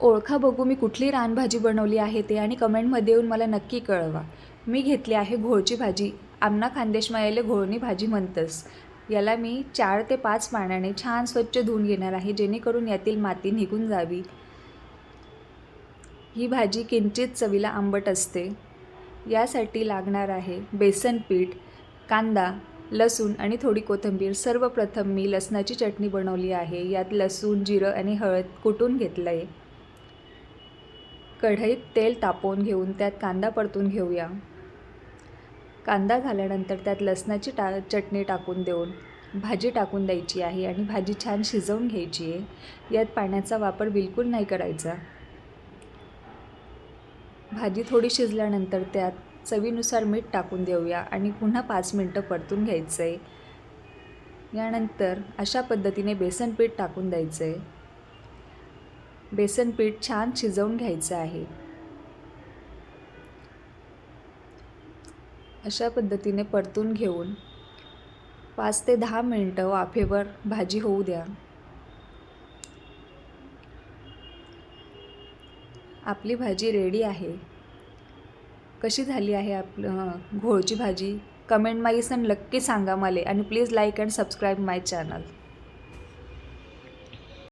ओळखा बघू मी कुठली रानभाजी बनवली आहे ते आणि कमेंटमध्ये येऊन मला नक्की कळवा. मी घेतली आहे घोळची भाजी. आमना खानदेशमायाले घोळणी भाजी म्हणतंस. याला मी चार ते पाच पाण्याने छान स्वच्छ धुवून घेणार आहे जेणेकरून यातील माती निघून जावी. ही भाजी किंचित चवीला आंबट असते. यासाठी लागणार आहे बेसन पीठ कांदा लसूण आणि थोडी कोथिंबीर. सर्वप्रथम मी लसणाची चटणी बनवली आहे. यात लसूण जिरं आणि हळद कुटून घेतलं आहे कढईत तेल तापवून घेऊन त्यात कांदा परतून घेऊया. कांदा झाल्यानंतर त्यात लसणाची टा चटणी टाकून देऊन भाजी टाकून द्यायची आहे आणि भाजी छान शिजवून घ्यायची आहे. यात पाण्याचा वापर बिलकुल नाही करायचा. भाजी थोडी शिजल्यानंतर त्यात चवीनुसार मीठ टाकून देऊया आणि पुन्हा पाच मिनटं परतून घ्यायचं आहे यानंतर अशा पद्धतीने बेसन पीठ टाकून द्यायचं आहे बेसन पीठ छान शिजवून घ्यायचं आहे. अशा पद्धतीने परतून घेऊन पाच ते दहा मिनटं वाफेवर भाजी होऊ द्या. आपली भाजी रेडी आहे. कशी झाली आहे आपलं घोळची भाजी? कमेंट माईसन नक्की सांगा मला आणि please like and subscribe my channel.